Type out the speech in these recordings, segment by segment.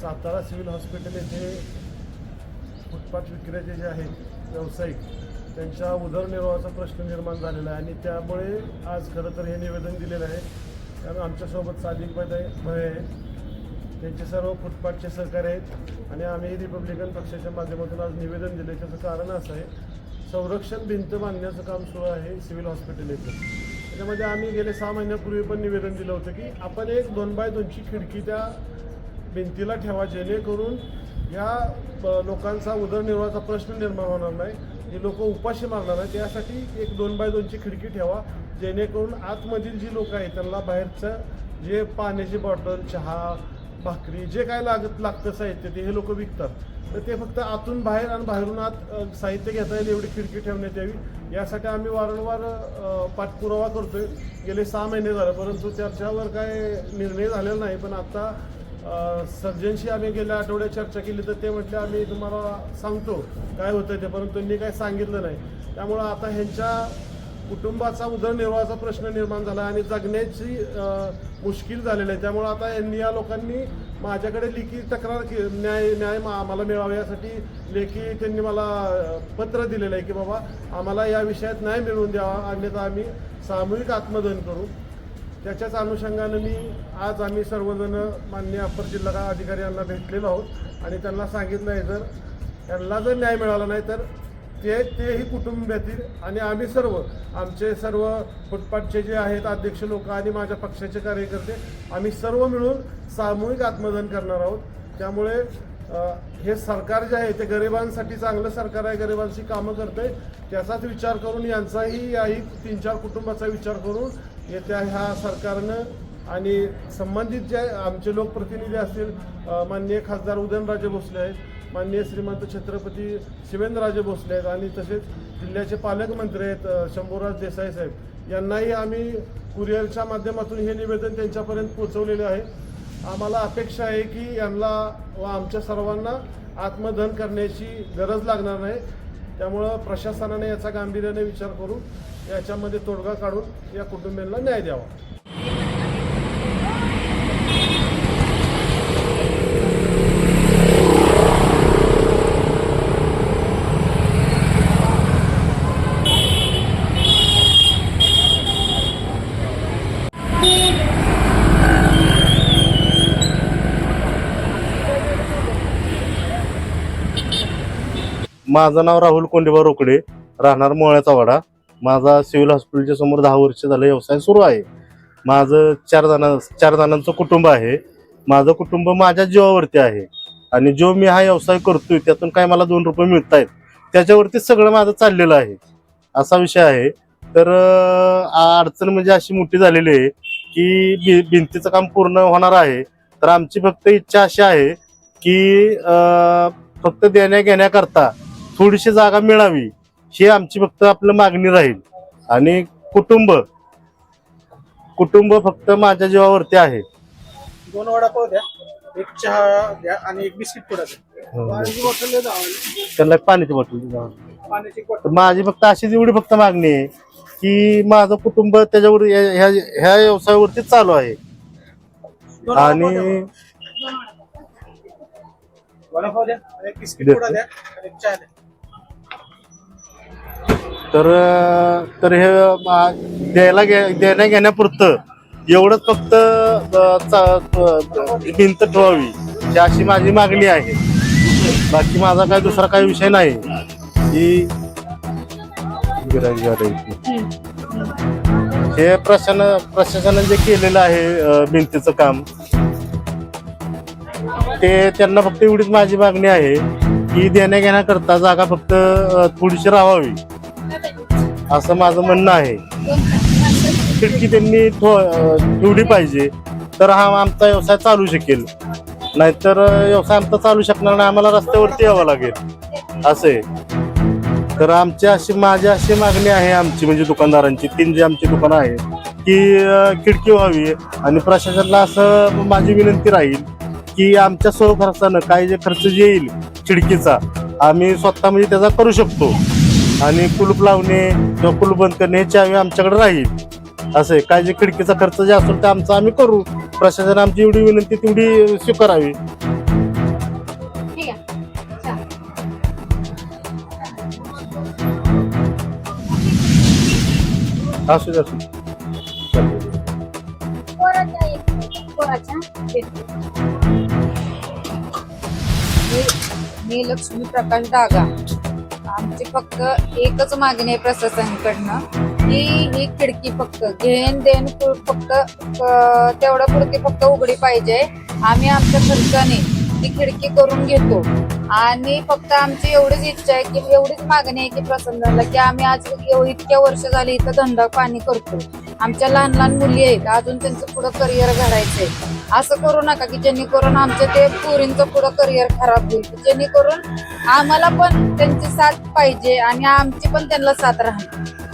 Satara civil hospital येथे footpath विक्रेते जे आहेत व्यावसायिक त्यांच्या उदरनिर्वाहाचा प्रश्न निर्माण झालेला आहे आणि त्यामुळे आज खरं तर हे निवेदन दिलेलं आहे. कारण आमच्यासोबत सादिक भाई भय आहे. त्यांचे सर्व फुटपाथचे सहकार्य आहेत आणि आम्ही रिपब्लिकन पक्षाच्या माध्यमातून आज निवेदन दिले. त्याचं कारण असं आहे संरक्षण भिंत बांधण्याचं काम सुरू आहे सिव्हिल हॉस्पिटल येथे. त्याच्यामध्ये आम्ही गेले सहा महिन्यापूर्वी पण निवेदन दिलं होतं की आपण एक दोन बाय दोनची खिडकी त्या भिंतीला ठेवा जेणेकरून या लोकांचा उदरनिर्वाहाचा प्रश्न निर्माण होणार नाही. ही लोक उपाशी मारणार नाही त्यासाठी एक दोन बाय दोनची खिडकी ठेवा जेणेकरून आतमधील जी लोक आहेत त्यांना बाहेरचं जे पाण्याची बॉटल चहा भाकरी जे काय लागत लागतं साहित्य ते हे लोक विकतात. तर ते फक्त आतून बाहेर आणि बाहेरून आत साहित्य घेता येईल एवढी खिडकी ठेवण्यात यावी. यासाठी आम्ही वारंवार पाठपुरावा करतोय. गेले सहा महिने झाले परंतु त्याच्यावर काय निर्णय झालेला नाही पण आता सर्जनशी आम्ही गेल्या आठवड्यात चर्चा केली तर ते म्हटले आम्ही तुम्हाला सांगतो काय होतं ते परंतु त्यांनी काय सांगितलं नाही. त्यामुळं आता ह्यांच्या कुटुंबाचा उदरनिर्वाहाचा प्रश्न निर्माण झाला आणि जगण्याची मुश्किल झालेलं आहे. त्यामुळं आता यांनी या लोकांनी माझ्याकडे लेखी तक्रार के न्याय न्याय मा- आम्हाला मिळावा यासाठी लेखी त्यांनी मला पत्र दिलेलं आहे की बाबा आम्हाला या विषयात न्याय मिळवून द्यावा अन्यथा आम्ही सामूहिक आत्मदहन करू. त्याच्याच अनुषंगानं मी आज आम्ही सर्वजण मान्य अप्पर जिल्हा अधिकारी यांना भेटलेलो आहोत. आणि त्यांना सांगितलं आहे जर त्यांना जर न्याय मिळाला नाही तर ते तेही कुटुंबातील आणि आम्ही सर्व आमचे सर्व फुटपाथचे जे आहेत अध्यक्ष लोक आणि माझ्या पक्षाचे कार्यकर्ते आम्ही सर्व मिळून सामूहिक आत्मदान करणार आहोत. त्यामुळे हे सरकार जे आहे ते गरिबांसाठी चांगलं सरकार आहे गरिबांशी कामं करतंय. त्याचाच विचार करून यांचाही याही तीन चार कुटुंबाचा विचार करून येत्या ह्या सरकारनं आणि संबंधित जे आमचे लोकप्रतिनिधी असतील माननीय खासदार उदयनराजे भोसले आहेत माननीय श्रीमंत छत्रपती शिवेंद्रराजे भोसले आहेत आणि तसेच जिल्ह्याचे पालकमंत्री आहेत शंभूराज देसाई साहेब. यांनाही आम्ही कुरिअरच्या माध्यमातून हे निवेदन त्यांच्यापर्यंत पोहोचवलेले आहे. आम्हाला अपेक्षा आहे की यांना व आमच्या सर्वांना आत्मदहन करण्याची गरज लागणार नाही. त्यामुळं प्रशासनाने याचा गांभीर्याने विचार करून याच्यामध्ये तोडगा काढून या कुटुंबियांना न्याय द्यावा. माझं नाव राहुल कोंडेबा रोकडे राहणार मोळ्याचा वाडा. माझा सिव्हिल हॉस्पिटलच्या समोर दहा वर्ष झालं व्यवसाय सुरू आहे. माझं चार जण चार जणांचं कुटुंब आहे. माझं कुटुंब माझ्या जीवावरती आहे. आणि जो मी हा व्यवसाय करतोय त्यातून काय मला दोन रुपये मिळत आहेत त्याच्यावरती सगळं माझं चाललेलं आहे. असा विषय आहे. तर आ- अडचण म्हणजे अशी मोठी झालेली आहे की भि- भिंतीचं काम पूर्ण होणार आहे. तर आमची फक्त इच्छा अशी आहे की फक्त देण्या घेण्याकरता थोडीशी जागा मिळावी. ही आमची फक्त आपलं मागणी राहील. आणि कुटुंब कुटुंब फक्त माझ्या जीवावरती आहे. दोन वडापाव द्या. एक चहा द्या आणि एक बिस्किट पुडा द्या. पाण्याची बॉटल द्या दहा. त्यांना एक पाण्याची बॉटल. पाण्याची तर माझी फक्त अशीच एवढी फक्त मागणी आहे की माझं कुटुंब त्याच्यावर ह्या ह्या- ह्या व्यवसायावरती चालू आहे. दोन वडापाव द्या. आणि वडापाव द्या. आणि एक बिस्किट. पुडा द्या आणि एक चहा द्या. तर तर हे मा- द्यायला घे- देण्या घेण्यापुरतं एवढंच फक्त चा- भिंत ठेवावी ही अशी माझी मागणी आहे. बाकी माझा काय दुसरा काही विषय नाही. की. हे प्रशासन प्रशासनाने जे केलेलं आहे भिंतीचं काम ते त्यांना फक्त एवढीच माझी मागणी आहे की देण्या घेण्याकरता जागा फक्त थोडीशी राहावी. असं माझं म्हणणं आहे. खिडकी त्यांनी ठेवली पाहिजे. तर हा आमचा व्यवसाय चालू शकेल. नाहीतर व्यवसाय आमचा चालू शकणार नाही. आम्हाला रस्त्यावरती यावं लागेल. असं आहे. तर आमची अशी माझी अशी मागणी आहे आमची म्हणजे दुकानदारांची. तीन जे आमची दुकानं आहेत की खिडकी व्हावी आणि प्रशासनाला असं माझी विनंती राहील की आमच्या स्वखर्चानं काही जे खर्च जे येईल खिडकीचा आम्ही स्वतः म्हणजे त्याचा करू शकतो. आणि कुलूप लावणे किंवा कुलूप बंद करणे चावी आमच्याकडे राहील. असं आहे. काय जे खिडकीचा खर्च जे असेल ते आमचा आम्ही करू. प्रशासन आमची एवढी विनंती तेवढी स्वीकारावी. असू दे असू मी लक्ष्मी प्रकाश डागा आमची फक्त एकच मागणी आहे प्रशासनाकडनं की ही खिडकी फक्त घेण देण फक्त तेवढ्या पुरती फक्त उघडी पाहिजे. आम्ही आमच्या खर्चाने ती खिडकी करून घेतो. आणि फक्त आमची एवढीच इच्छा आहे की एवढीच मागणी आहे की प्रसन्नला की आम्ही आज इतक्या वर्ष झाली इथं धंदा पाणी करतो आमच्या लहान लहान मुली आहेत अजून त्यांचं पुढं करिअर घडायचंय. असं करू नका की जेणेकरून आमचं ते पोरींचं पुढं करिअर खराब होईल. जेणेकरून आम्हाला पण त्यांची साथ पाहिजे आणि आमची पण त्यांना साथ राहणार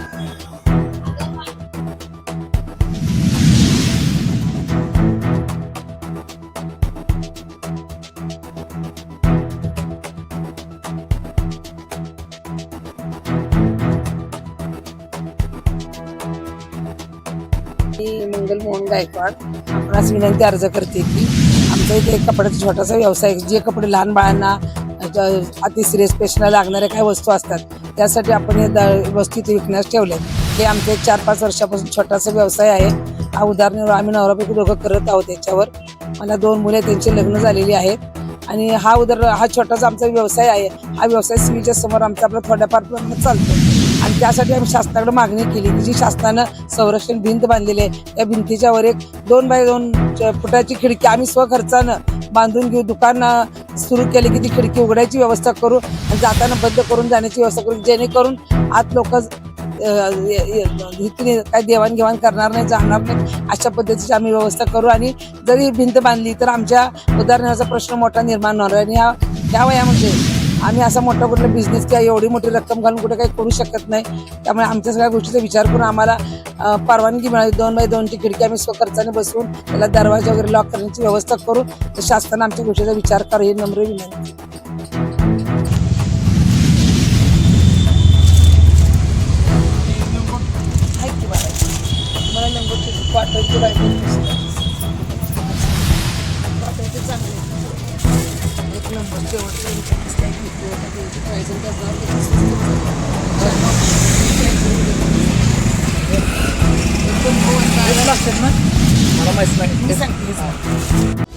मी मोहन गायकवाड आपणास विनंती अर्ज करते की आमचा इथे एक कपड्याचा छोटासा व्यवसाय जे कपडे लहान बाळांना ज- अति सिरियस पेशंटला लागणाऱ्या काही वस्तू असतात त्यासाठी आपण हे द- वस्तू इथे विकण्यास ठेवले हे आमच्या चार पाच वर्षापासून छोटासा व्यवसाय आहे. हा उदाहरणार्थ आम्ही नवरापैकी दोघं करत आहोत त्याच्यावर मला दोन मुले त्यांची लग्न झालेली आहेत. आणि हा उदर हा छोटासा आमचा व्यवसाय आहे. हा व्यवसाय सिवीच्या समोर आमचा आपला थोड्याफार प्रमाणात चालतो. त्यासाठी आम्ही शासनाकडे मागणी केली. की जी शासनानं संरक्षण भिंत बांधलेली आहे त्या भिंतीच्या वर एक दोन बाय दोन च- फुटाची खिडकी आम्ही स्वखर्चानं बांधून घेऊ दुकान सुरू केले की ती खिडकी उघडायची व्यवस्था करू आणि जाताना बंद करून जाण्याची व्यवस्था करू. जेणेकरून आत लोक इथून काय देवाणघेवाण करणार नाही जाणार नाही अशा पद्धतीची आम्ही व्यवस्था करू. आणि जरी भिंत बांधली तर आमच्या उदाहरणाचा प्रश्न मोठा निर्माण होणार आहे. आणि ह्या त्या वयामध्ये आम्ही असा मोठा कुठला बिझनेस किंवा एवढी मोठी रक्कम घालून कुठे काही करू शकत नाही. त्यामुळे आमच्या सगळ्या गोष्टीचा विचार करून आम्हाला परवानगी मिळाली. दोन बाय दोनची खिडकी आम्ही स्वखर्चाने बसवून त्याला दरवाजा वगैरे लॉक करण्याची व्यवस्था करू तर शासनाने आमच्या गोष्टीचा विचार करू ही नम्र विनंती. आहे बाय लागतात ना मला माहीत नाही. मी सांगते.